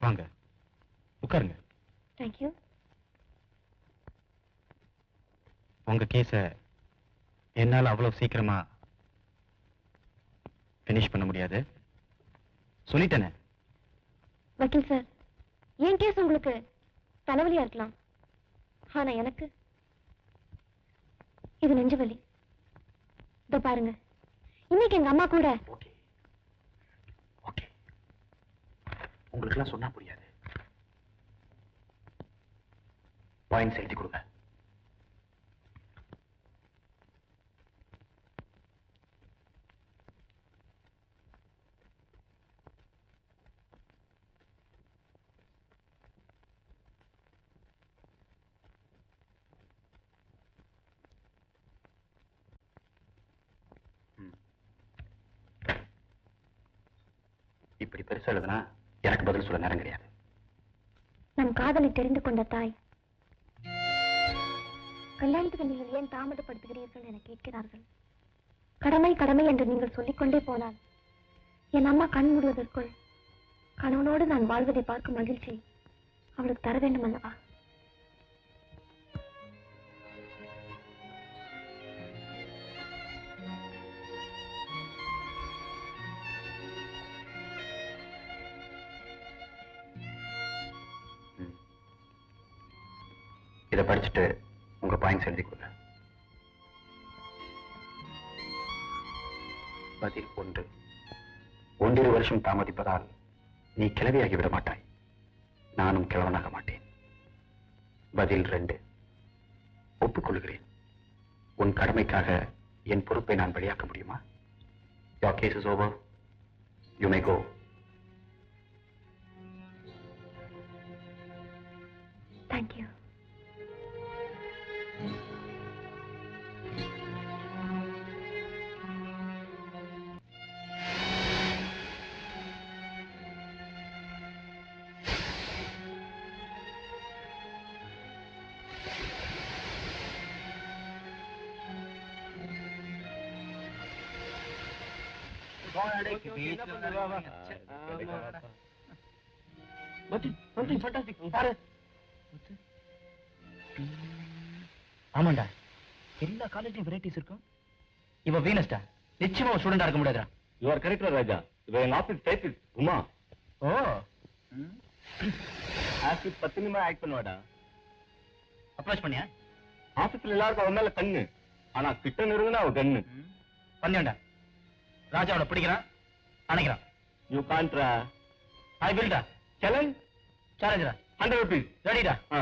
வாங்க. உட்காருங்க. தேங்க்யூ உங்க கேஸ என்னால அவ்வளவு சீக்கிரமா ஃபினிஷ் பண்ண முடியாது. சொல்லிட்டேனே. வக்கீல் சார் என் கேஸ் உங்களுக்கு தலைவலியா இருக்கலாம். ஆனா எனக்கு இது நெஞ்சு வலி. இதோ பாருங்க. இன்னைக்கு எங்க அம்மா கூட ஓகே ஓகே உங்களுக்கெல்லாம் சொன்னா புரியாது. பாயிண்ட்ஸ் எழுதி கொடுங்க. இப்படி பெருசா எழுதுனா எனக்கு பதில் சொல்ல நேரம் கிடையாது. நம் காதலை தெரிந்து கொண்ட தாய். கல்யாணத்துக்கு நீங்கள் ஏன் தாமதப்படுத்துகிறீர்கள் என கேட்கிறார்கள். கடமை கடமை என்று நீங்கள் சொல்லிக்கொண்டே போனால் என் அம்மா கண் மூடுவதற்குள் கணவனோடு நான் வாழ்வதை பார்க்கும் மகிழ்ச்சி அவளுக்கு தர வேண்டும் அல்லவா இதை படிச்சுட்டு உங்க பாயிண்ட்ஸ் எழுதி கொடுங்க பதில் ஒன்று. ஒன்றிரு வருஷம் தாமதிப்பதால் நீ கிளவியாகி விட மாட்டாய். நானும் கிழவனாக மாட்டேன். பதில் ரெண்டு. ஒப்புக்கொள்கிறேன். உன் கடமைக்காக என் பொறுப்பை நான் வெளியாக்க முடியுமா? Your case is over. You may go. ஆமாண்டா. எல்லா காலேஜ்லயும் வெரைட்டிஸ் இருக்கும் இவ வீனஸ்டா நிச்சயமா ஸ்டூடெண்டா இருக்க முடியாதுடா. You are correct Raja. இவ எங்க ஆபீஸ் டைபிஸ்ட் உமா. ஓ. ஆபீஸ் பத்து நிமிஷம் ஆக்ட் பண்ணுவாடா. அப்ரோச் பண்ணியா? ஆபீஸ்ல எல்லாருக்கும் அவன் மேல கண்ணு. ஆனா கிட்ட நெருங்குனா அவ கண்ணு. பண்ணியாண்டா. ராஜா அவளை பிடிக்கிறான். அணைக்கிறான் யூ கான்ட்ரா ஐ பில்டா சேலஞ்ச் சேலஞ்சரா ஹண்ட்ரட் ருபீஸ் ரெடிடா. ஆ.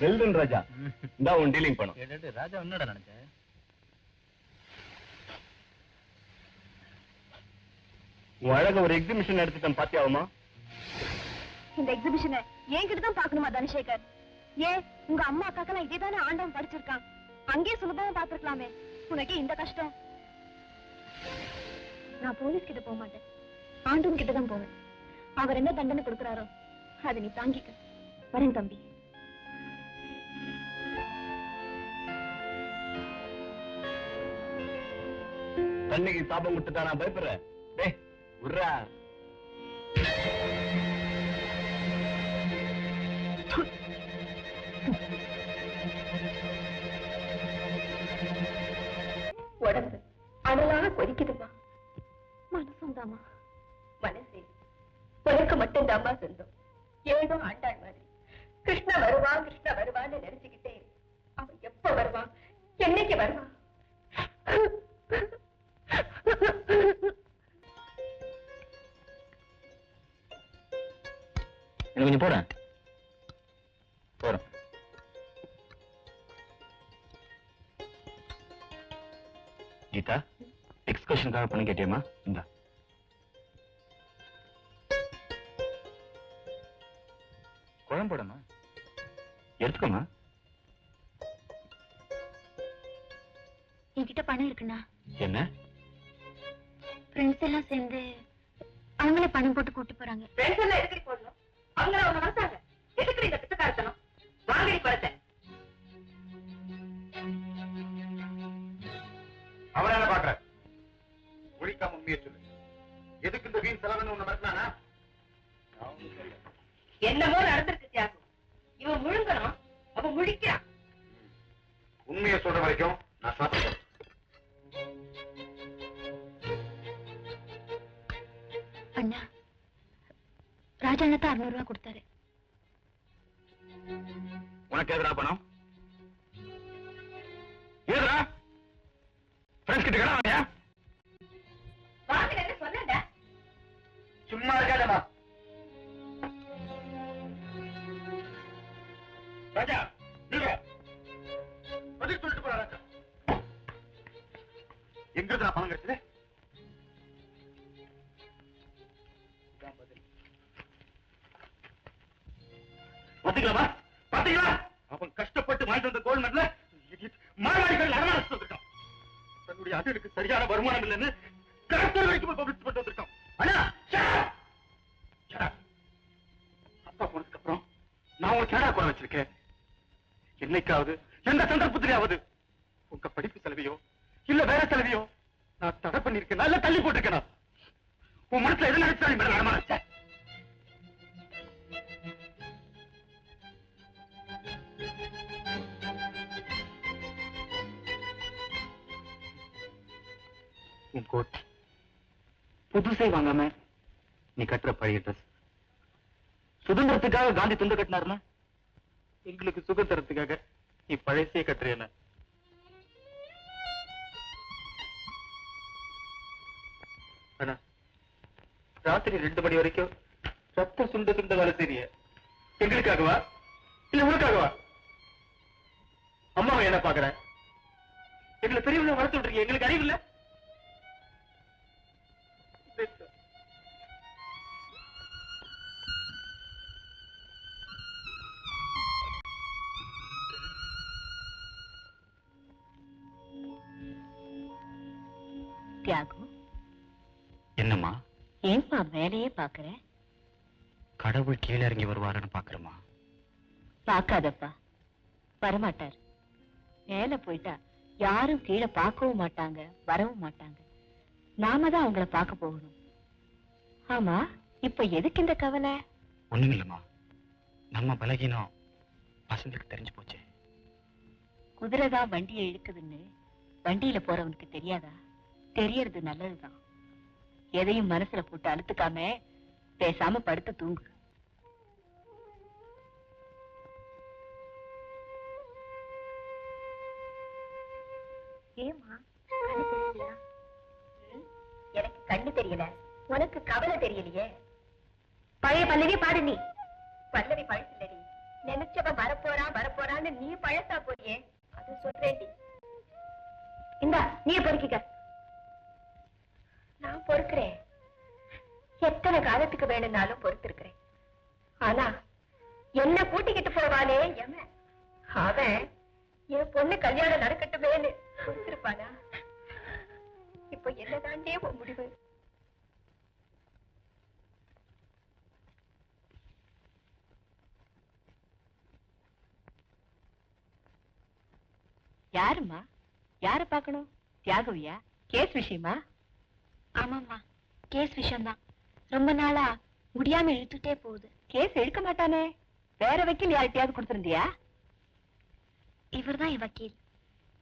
வெல்டன் ராஜா இந்த உன் டீலிங் பண்ணும் ராஜா என்னடா நினைச்சேன் உன் அழக ஒரு எக்ஸிபிஷன் எடுத்துட்டேன் பாத்தியாவுமா இந்த எக்ஸிபிஷனை என்கிட்ட தான் பார்க்கணுமா தனசேகர்? ஏன் உங்க அம்மா அக்காக்கெல்லாம் இதேதானே ஆண்டவன் படிச்சிருக்கான். அங்கேயே சுலபமா பார்த்திருக்கலாமே. உனக்கு இந்த கஷ்டம். நான் போலீஸ் கிட்ட போக மாட்டேன். ஆண்டவன் கிட்ட தான் போவேன். அவர் என்ன தண்டனை கொடுக்குறாரோ அதை நீ தாங்கிக்க. வரேன் தம்பி. தண்ணிக்கு சாபம் விட்டுதான் நான் பயப்படுறேன். டேய் உர்ரா வலிக்குதுமா மனசும் தாமா மனசே. உனக்கு மட்டும்தாமா சொந்தம். ஏதோ ஆண்டாள் மாதிரி. கிருஷ்ண வருவான் எக்ஸ்கர்ஷனுக்காக பணம் கேட்டியம்மா. இந்தா. குழம்போடமா எடுத்துக்கோமா என்கிட்ட பணம் இருக்குண்ணா. என்ன? ஃப்ரெண்ட்ஸ் எல்லாம் சேர்ந்து அவங்களே பணம் போட்டு கூட்டு போறாங்க. ஃப்ரெண்ட்ஸ் எல்லாம் எதுக்கு போடணும்? அவங்க அவங்க மனசாங்க சொல்லு எதுக்கு இந்த வீண் செலவுன்னு ஒண்ணு மிரட்டினானா? என்னமோ நடந்திருக்கு தியாகம் இவன் முழுங்கணும் அவன் முழிக்கிறான். உண்மையை சொல்ற வரைக்கும் நான் சாப்பிட்டேன் அண்ணா ராஜா அண்ணா தான் அறுநூறு ரூபா கொடுத்தாரு. உனக்கு எதுடா பணம்? ஏதுடா ஃப்ரெண்ட்ஸ் கிட்ட சும்மா இருக்காதம்மா. ராஜா நில்லுங்க. பதில் சொல்லிட்டு போறா ராஜா. எங்க இருந்தா பணம் கிடைச்சது இதான் பதில். பாத்தீங்களா? அவன் கஷ்டப்பட்டு வாங்கிட்டு வந்த கோல்ட் மெடல மார்வாடிகள் நடமாடிச்சு வந்திருக்கான் தன்னுடைய அண்ணனுக்கு சரியான வருமானம் இல்லைன்னு கலெக்டர் வரைக்கும் பப்ளிஷ் பண்ணிட்டு வந்திருக்கான். அண்ணா நான் உங்களுக்கு கேடா குறை வச்சிருக்கேன் என்னைக்காவது எந்த சந்தர்ப்பத்திலேயாவது உங்க படிப்பு செலவையோ இல்ல வேற செலவையோ நான் தடை பண்ணிருக்கேன் இல்ல தள்ளி போட்டிருக்கேனா உன் மனசுல எது நினைச்சா நீ மேல நடமாட. உன் கோட் புதுசை வாங்காம நீ கட்டுற பழைய ட்ரெஸ் சுதந்திரத்துக்காக காந்தி துண்டு கட்டினாருன்னா? எங்களுக்கு சுதந்திரத்துக்காக நீ பழசிய கட்டுறேன அண்ணா ராத்திரி ரெண்டு மணி வரைக்கும் ரத்த சுண்ட சுண்ட வேலை செய்றிய எங்களுக்காகவா? இல்ல உனக்காகவா? அம்மாவை என்ன பாக்குற எங்களை பெரியவங்க வளர்த்து விட்டுருக்கீங்க. எங்களுக்கு அறிவு தியாகம் என்னம்மா? ஏன்பா வேலையே பாக்குற கடவுள் கீழே இறங்கி வருவாருன்னு பாக்குறமா பாக்காதப்பா வரமாட்டார். மேல போயிட்டா யாரும் கீழே பார்க்கவும் மாட்டாங்க வரவும் மாட்டாங்க. நாம தான் அவங்கள பார்க்க போகணும். ஆமா இப்ப எதுக்கு இந்த கவலை? ஒண்ணும் இல்லம்மா நம்ம பலகீனம் வசந்துக்கு தெரிஞ்சு போச்சு. குதிரை தான் வண்டியை இழுக்குதுன்னு வண்டியில போறவனுக்கு தெரியாதா? தெரியறது நல்லதுதான். எதையும் மனசுல போட்டு அழுத்துக்காம பேசாம படுத்து தூங்கு. ஏமா எனக்கு கண்ணு தெரியல. உனக்கு கவலை தெரியலையே? பழைய பல்லவி பாடு நீ. பல்லவி பழசில்லடி நினைச்சவ வரப்போறா வரப்போறான்னு நீ பழசா போறியே. அது சொல்றேன்டி. இந்தா நீ பொறுக்கிக்க. வேணும்னாலும் பொறுத்திருக்கிறேன். ஆனா என்ன கூட்டிக்கிட்டு போவானே? அவன் என் பொண்ணு கல்யாணம் நடக்கட்டுமேன்னு பொறுத்திருப்பானா? இப்ப என்னதாண்டே உன் முடிவு? யாரும்மா? யார பார்க்கணும்? தியாகவியா? கேஸ் விஷயமா? ஆமாம்மா. கேஸ் விஷயம்தான். ரொம்ப நாளா முடியாம இழுத்துட்டே போகுது. கேஸ் எடுக்க மாட்டானே. வேற வக்கீல் யார்கிட்டயாவது கொடுத்திருந்தியா? இவர்தான் என் வக்கீல்.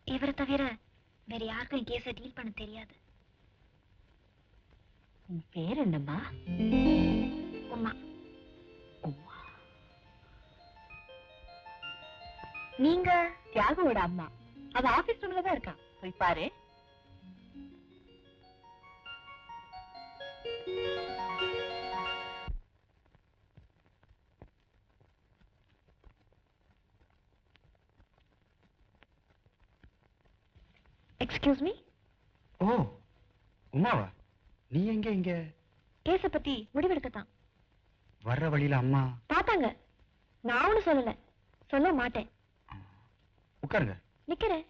இவரை தவிர வேற யாருக்கும் என் கேஸை டீல் பண்ண தெரியாது. உன் பேர் என்னம்மா? உமா உமா. நீங்க தியாகவோட அம்மா. அவ ஆபீஸ் ரூம்ல தான் இருக்கான் போய் பாரு. எக்ஸ்கியூஸ் மீ ஓ உமாவா? நீ எங்க இங்க? கேஸ பத்தி முடிவெடுக்கத்தான். வர்ற வழியில அம்மா. பார்த்தாங்க. நான் ஒண்ணும் சொல்லல. சொல்ல மாட்டேன். உட்காருங்க. நிக்கிறேன்.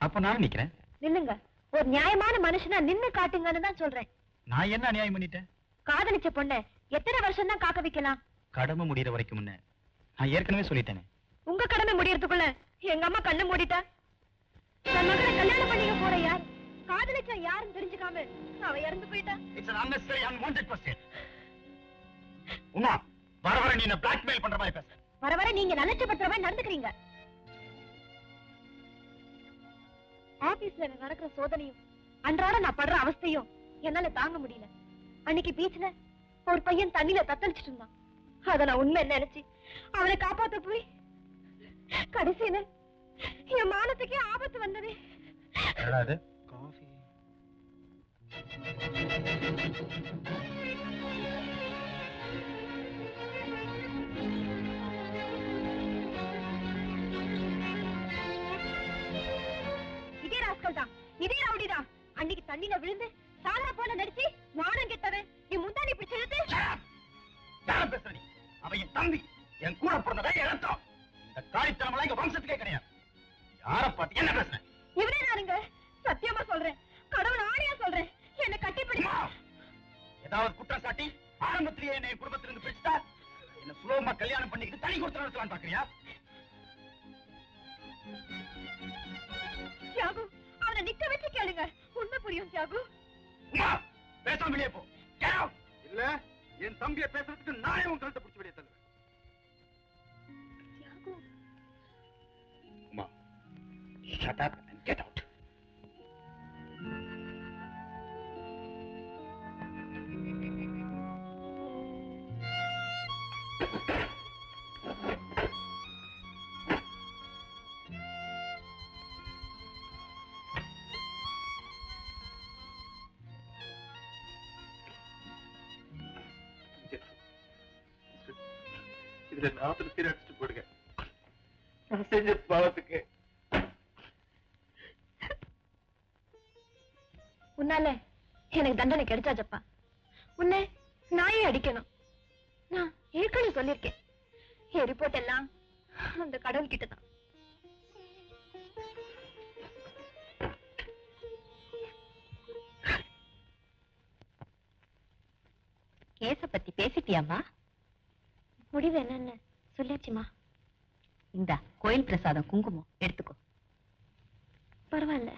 அப்ப நானும் நிக்கிறேன். நில்லுங்க. ஒரு நியாயமான மனுஷனா நின்னு காட்டுங்கன்னு தான் சொல்றேன். நான் என்ன அநியாயம் பண்ணிட்டேன்? காதலிச்ச பொண்ண எத்தனை வருஷம் தான் காக்க வைக்கலாம்? கடமை முடியற வரைக்கும் முன்ன. நான் ஏற்கனவே சொல்லிட்டேனே. உங்க கடமை முடியறதுக்குள்ள எங்க அம்மா கண்ணை மூடிட்டா? தன் மகளை கல்யாணம் பண்ணிக்க போற யார்? காதலிச்சா யாருன்னு தெரிஞ்சுக்காம அவ இறந்து போயிட்டா? It's an unnecessary unwanted question. Uma வர வர நீ என்ன blackmail பண்ற மாதிரி பேச வர வர நீங்க நினைச்ச மாதிரி நடந்துக்கிறீங்க. ஆபீஸ்ல நடக்கிற சோதனையும் அன்றாட நான் படுற அவஸ்தையும் என்னால தாங்க முடியல. அன்னைக்கு பீச்ல ஒரு பையன் தண்ணியில தத்தளிச்சிட்டு இருந்தான். அத நான் உண்மை நினைச்சு அவனை காப்பாத்த போய் கடைசியில என் மானத்துக்கே என்னது காஃபி. இதே ராஸ்கல் தான் இதே ரவுடி தான். அன்னைக்கு தண்ணியில விழுந்து சாகர போல நடிச்சு மானம் கெட்டவன். என் முந்தானி பிடிச்சு இழுத்து யாரும் பேசுற நீ? அவன் என் தம்பி என் கூட பிறந்ததா இழந்தோம் இந்த காலித்தனமெல்லாம் எங்க வம்சத்துக்கே கிடையாது. யார பார்த்து என்ன பேசுற? கல்யாணம் பண்ணிக்கிட்டு தனி கொடுத்து நடத்தலாம்னு பாக்குறியா? தியாகு அவனை நிக்க வச்சு கேளுங்க. உண்மை புரியும் தியாகு. பேசாம வெளியே போ. இல்ல என் தம்பியை பேசுறதுக்கு நானே உன் கழுத்தை பிடிச்சி வெளியே தள்ளுவேன் shut up. இதுல நாத்துல பேர் அடிச்சுட்டு போடுங்க. நான் செஞ்ச பாவத்துக்கு. உன்னால எனக்கு தண்டனை கிடைச்சாச்சப்பா. உன்னை நாயே அடிக்கணும். நான் ஏற்கனவே சொல்லியிருக்கேன். என் ரிப்போர்ட் எல்லாம் அந்த கடவுள் கிட்ட தான் கேஸ பத்தி பேசிட்டியாமா முடிவு என்னன்னு சொல்லியாச்சுமா இந்தா கோயில் பிரசாதம் குங்குமம் எடுத்துக்கோ. பரவாயில்ல.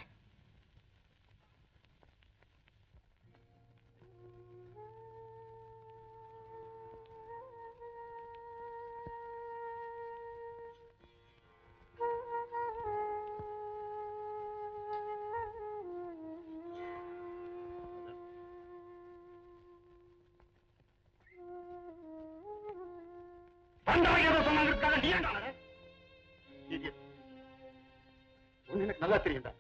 வந்தவங்க ஏதோ சொன்னாங்க நீ ஏன்டா அழற? எனக்கு நல்லா தெரியும்டா